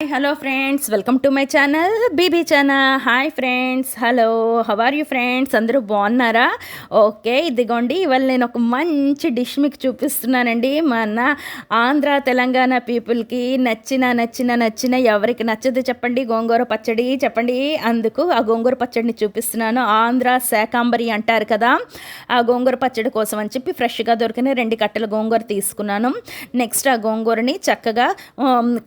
Hello friends welcome to my channel BB channel hi friends hello how are you friends అందరూ బాగున్నారా? Okay ఇదిగోండి. ఇవాళ నేను ఒక మంచి డిష్ మీకు చూపిస్తున్నానండి. మన ఆంధ్ర తెలంగాణ పీపుల్కి నచ్చిన నచ్చిన నచ్చిన ఎవరికి నచ్చదు చెప్పండి. గోంగూర పచ్చడి చెప్పండి. అందుకు ఆ గోంగూర పచ్చడిని చూపిస్తున్నాను. ఆంధ్ర శాకాంబరి అంటారు కదా. ఆ గోంగూర పచ్చడి కోసం అని చెప్పి ఫ్రెష్గా దొరికిన రెండు కట్టల గోంగూర తీసుకున్నాను. నెక్స్ట్ ఆ గోంగూరని చక్కగా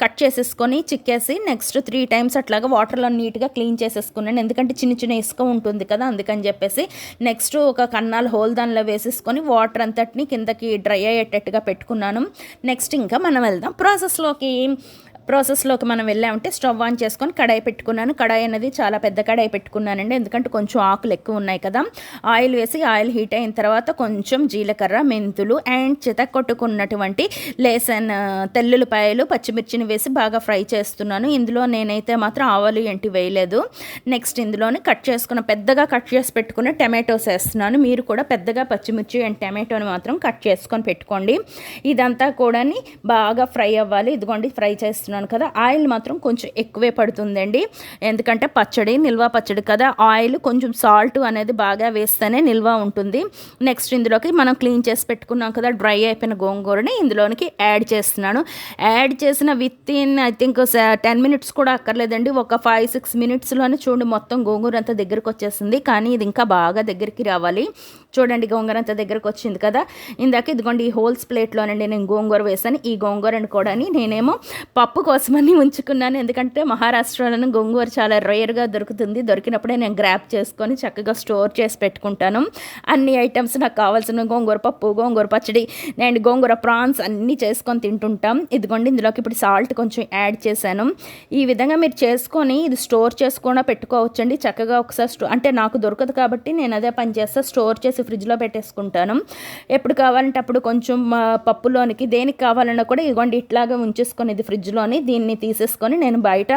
కట్ చేసేసుకొని చిక్కేసి నెక్స్ట్ త్రీ టైమ్స్ అట్లాగా వాటర్లో నీట్గా క్లీన్ చేసేసుకున్నాను. ఎందుకంటే చిన్న చిన్న ఇసుక ఉంటుంది కదా అందుకని చెప్పేసి నెక్స్ట్ ఒక కన్నాల హోల్ దానిలో వేసేసుకొని వాటర్ అంతటిని కిందకి డ్రై అయ్యేటట్టుగా పెట్టుకున్నాను. నెక్స్ట్ ఇంకా మనం వెళ్దాం. ప్రాసెస్లోకి ప్రాసెస్లోకి మనం వెళ్ళామంటే స్టవ్ ఆన్ చేసుకొని కడాయి పెట్టుకున్నాను. కడాయి అనేది చాలా పెద్ద కడాయి పెట్టుకున్నానండి. ఎందుకంటే కొంచెం ఆకులు ఎక్కువ ఉన్నాయి కదా. ఆయిల్ వేసి ఆయిల్ హీట్ అయిన తర్వాత కొంచెం జీలకర్ర మెంతులు అండ్ చితకొట్టుకున్నటువంటి లేసన్ తెల్లుల్లిపాయలు పచ్చిమిర్చిని వేసి బాగా ఫ్రై చేస్తున్నాను. ఇందులో నేనైతే మాత్రం ఆవాలు ఏంటి వేయలేదు. నెక్స్ట్ ఇందులోని కట్ చేసుకున్న పెద్దగా కట్ చేసి పెట్టుకున్న టమాటోస్ వేస్తున్నాను. మీరు కూడా పెద్దగా పచ్చిమిర్చి అండ్ టమాటోని మాత్రం కట్ చేసుకొని పెట్టుకోండి. ఇదంతా కూడా బాగా ఫ్రై అవ్వాలి. ఇదిగోండి ఫ్రై చేస్తున్నాను. కదా ఆయిల్ మాత్రం కొంచెం ఎక్కువే పడుతుందండి. ఎందుకంటే పచ్చడి నిల్వ పచ్చడి కదా ఆయిల్ కొంచెం సాల్ట్ అనేది బాగా వేస్తేనే నిల్వ ఉంటుంది. నెక్స్ట్ ఇందులోకి మనం క్లీన్ చేసి పెట్టుకున్నాం కదా డ్రై అయిపోయిన గోంగూరని ఇందులోనికి యాడ్ చేస్తున్నాను. యాడ్ చేసిన with in I think ten minutes కూడా అక్కర్లేదండి. ఒక ఫైవ్ సిక్స్ మినిట్స్లోనే చూడండి మొత్తం గోంగూర అంతా దగ్గరకు వచ్చేసింది. కానీ ఇది ఇంకా బాగా దగ్గరికి రావాలి. చూడండి గోంగూర అంతా దగ్గరకు వచ్చింది కదా. ఇందాక ఇదిగోండి ఈ హోల్స్ ప్లేట్లోనండి నేను గోంగూర వేసాను ఈ గోంగూరని కూడా నేనేమో పప్పు కోసమని ఉంచుకున్నాను. ఎందుకంటే మహారాష్ట్రలోని గోంగూర చాలా రేర్గా దొరుకుతుంది. దొరికినప్పుడే నేను గ్రాప్ చేసుకొని చక్కగా స్టోర్ చేసి పెట్టుకుంటాను. అన్ని ఐటమ్స్ నాకు కావాల్సిన గోంగూర పప్పు గోంగూర పచ్చడి అండ్ గోంగూర ప్రాన్స్ అన్నీ చేసుకొని తింటుంటాం. ఇదిగోండి ఇందులోకి ఇప్పుడు సాల్ట్ కొంచెం యాడ్ చేశాను. ఈ విధంగా మీరు చేసుకొని ఇది స్టోర్ చేసుకుండా పెట్టుకోవచ్చండి. చక్కగా ఒకసారి స్టో అంటే నాకు దొరకదు కాబట్టి నేను అదే పని చేస్తా స్టోర్ చేసి ఫ్రిడ్జ్లో పెట్టేసుకుంటాను. ఎప్పుడు కావాలంటే అప్పుడు కొంచెం పప్పులోనికి దేనికి కావాలన్నా కూడా ఇదిగోండి ఇట్లాగే ఉంచేసుకొని ఇది తీసుకొని దీన్ని తీసేసుకొని నేను బయట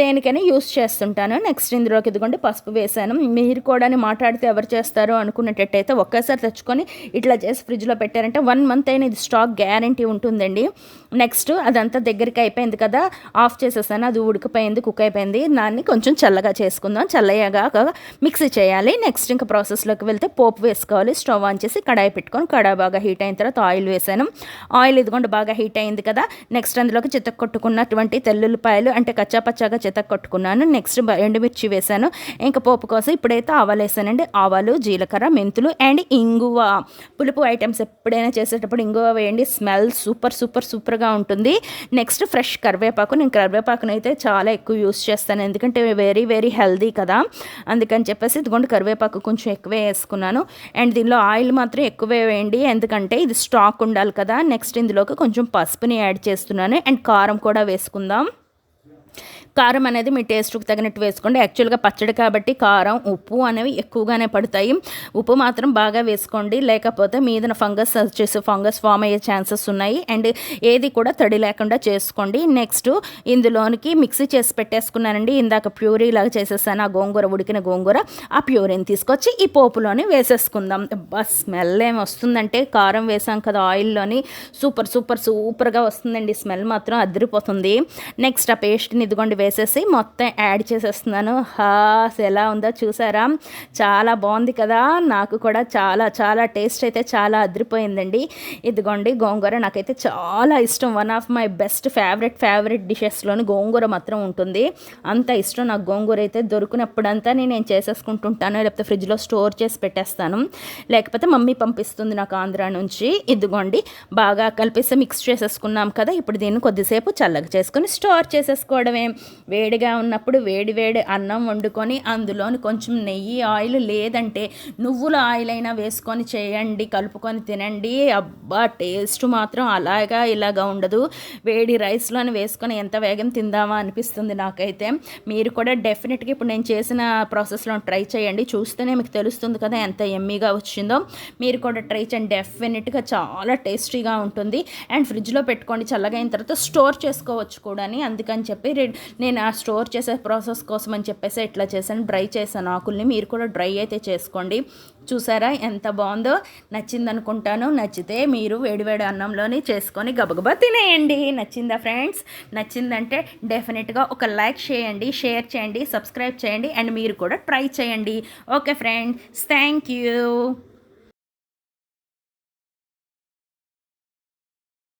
దేనికైనా యూస్ చేస్తుంటాను. నెక్స్ట్ ఇందులోకి ఇదిగోండి పసుపు వేసాను మీరు కూడా మాట్లాడితే ఎవరు చేస్తారు అనుకునేటట్టయితే ఒక్కసారి తెచ్చుకొని ఇట్లా చేసి ఫ్రిడ్జ్లో పెట్టారంటే వన్ మంత్ అయినా ఇది స్టాక్ గ్యారంటీ ఉంటుందండి. నెక్స్ట్ అదంతా దగ్గరికి అయిపోయింది కదా ఆఫ్ చేసేసాను. అది ఉడికిపోయింది కుక్ అయిపోయింది. దాన్ని కొంచెం చల్లగా చేసుకుందాం. చల్లయ్యాక మిక్సీ చేయాలి. నెక్స్ట్ ఇంకా ప్రాసెస్లోకి వెళ్తే పోపు వేసుకోవాలి. స్టవ్ ఆన్ చేసి కడాయి పెట్టుకొని కడాయి బాగా హీట్ అయిన తర్వాత ఆయిల్ వేసాను ఆయిల్ ఇదిగోండి బాగా హీట్ అయింది కదా. నెక్స్ట్ అందులోకి చితక్ కొట్టుకున్నటువంటి తెల్లుల్లిపాయలు అంటే కచ్చా పచ్చాగా చితక్ కొట్టుకున్నాను నెక్స్ట్ ఎండుమిర్చి వేసాను ఇంకా పోపు కోసం ఇప్పుడైతే ఆవాలు వేసానండి ఆవాలు జీలకర్ర మెంతులు అండ్ ఇంగువ. పులుపు ఐటమ్స్ ఎప్పుడైనా చేసేటప్పుడు ఇంగువ వేయండి. స్మెల్ సూపర్ సూపర్ సూపర్గా ఉంటుంది. నెక్స్ట్ ఫ్రెష్ కరివేపాకు. నేను కరివేపాకును అయితే చాలా ఎక్కువ యూస్ చేస్తాను. ఎందుకంటే వెరీ వెరీ హెల్దీ కదా. అందుకని చెప్పేసి ఇదిగోండి కరివేపాకు కొంచెం ఎక్కువే వేసుకున్నాను. అండ్ దీనిలో ఆయిల్ మాత్రం ఎక్కువే వేయండి. ఎందుకంటే ఇది స్టాక్ ఉండాలి కదా. నెక్స్ట్ ఇందులోకి కొంచెం పసుపుని యాడ్ చేస్తున్నాను. అండ్ కారం కూడా వేసుకుందాం. కారం అనేది మీ టేస్ట్కి తగినట్టు వేసుకోండి. యాక్చువల్గా పచ్చడి కాబట్టి కారం ఉప్పు అనేవి ఎక్కువగానే పడతాయి. ఉప్పు మాత్రం బాగా వేసుకోండి. లేకపోతే మీదన ఫంగస్ వచ్చేసి ఫంగస్ ఫామ్ అయ్యే ఛాన్సెస్ ఉన్నాయి. అండ్ ఏది కూడా తడి లేకుండా చేసుకోండి. నెక్స్ట్ ఇందులోనికి మిక్సీ చేసి పెట్టేసుకున్నానండి. ఇందాక ప్యూరీ లాగా చేసేసాను. ఆ గోంగూర ఉడికిన గోంగూర. ఆ ప్యూరీని తీసుకొచ్చి ఈ పోపులోని వేసేసుకుందాం. బస్ స్మెల్ ఏమి వస్తుందంటే కారం వేసాం కదా ఆయిల్లోని. సూపర్ సూపర్ సూపర్గా వస్తుందండి. స్మెల్ మాత్రం అదిరిపోతుంది. నెక్స్ట్ ఆ పేస్ట్ని ఇదిగోండి వేసేసి మొత్తం యాడ్ చేసేస్తున్నాను. హాస్ ఎలా ఉందో చూసారా? చాలా బాగుంది కదా? నాకు కూడా చాలా చాలా టేస్ట్ అయితే చాలా అదిరిపోయిందండి. ఇదిగోండి గోంగూర నాకైతే చాలా ఇష్టం. One of my best favourite favourite డిషెస్లోని గోంగూర మాత్రం ఉంటుంది. అంత ఇష్టం నాకు గోంగూర అయితే. దొరికినప్పుడంతా నేను చేసేసుకుంటుంటాను. లేకపోతే ఫ్రిడ్జ్లో స్టోర్ చేసి పెట్టేస్తాను. లేకపోతే మమ్మీ పంపిస్తుంది నాకు ఆంధ్ర నుంచి. ఇదిగోండి బాగా కలిపేసి మిక్స్ చేసేసుకున్నాం కదా? ఇప్పుడు దీన్ని కొద్దిసేపు చల్లగా చేసుకొని స్టోర్ చేసేసుకోవడం ఉండడమే వేడిగా ఉన్నప్పుడు వేడి వేడి అన్నం వండుకొని అందులోని కొంచెం నెయ్యి ఆయిల్ లేదంటే నువ్వుల ఆయిల్ అయినా వేసుకొని చేయండి కలుపుకొని తినండి. అబ్బా టేస్ట్ మాత్రం అలాగా ఇలాగా ఉండదు. వేడి రైస్లోని వేసుకొని ఎంత వేగం తిందామా అనిపిస్తుంది నాకైతే. మీరు కూడా డెఫినెట్గా ఇప్పుడు నేను చేసిన ప్రాసెస్లో ట్రై చేయండి. చూస్తేనే మీకు తెలుస్తుంది కదా ఎంత ఎమ్మీగా వచ్చిందో. మీరు కూడా ట్రై చేయండి. డెఫినెట్గా చాలా టేస్టీగా ఉంటుంది. అండ్ ఫ్రిడ్జ్లో పెట్టుకోండి. చల్లగా అయిన తర్వాత స్టోర్ చేసుకోవచ్చు కూడా అందుకని చెప్పి నేను ఆ స్టోర్ చేసే ప్రాసెస్ కోసం అని చెప్పేసి ఇట్లా చేశాను డ్రై చేశాను. ఆకుల్ని మీరు కూడా డ్రై అయితే చేసుకోండి. చూసారా ఎంత బాగుందో? నచ్చిందనుకుంటాను. నచ్చితే మీరు వేడివేడి అన్నంలోని చేసుకొని గబగబా తినేయండి. నచ్చిందా ఫ్రెండ్స్? నచ్చిందంటే డెఫినెట్గా ఒక లైక్ చేయండి షేర్ చేయండి సబ్స్క్రైబ్ చేయండి అండ్ మీరు కూడా ట్రై చేయండి. Okay friends thank you.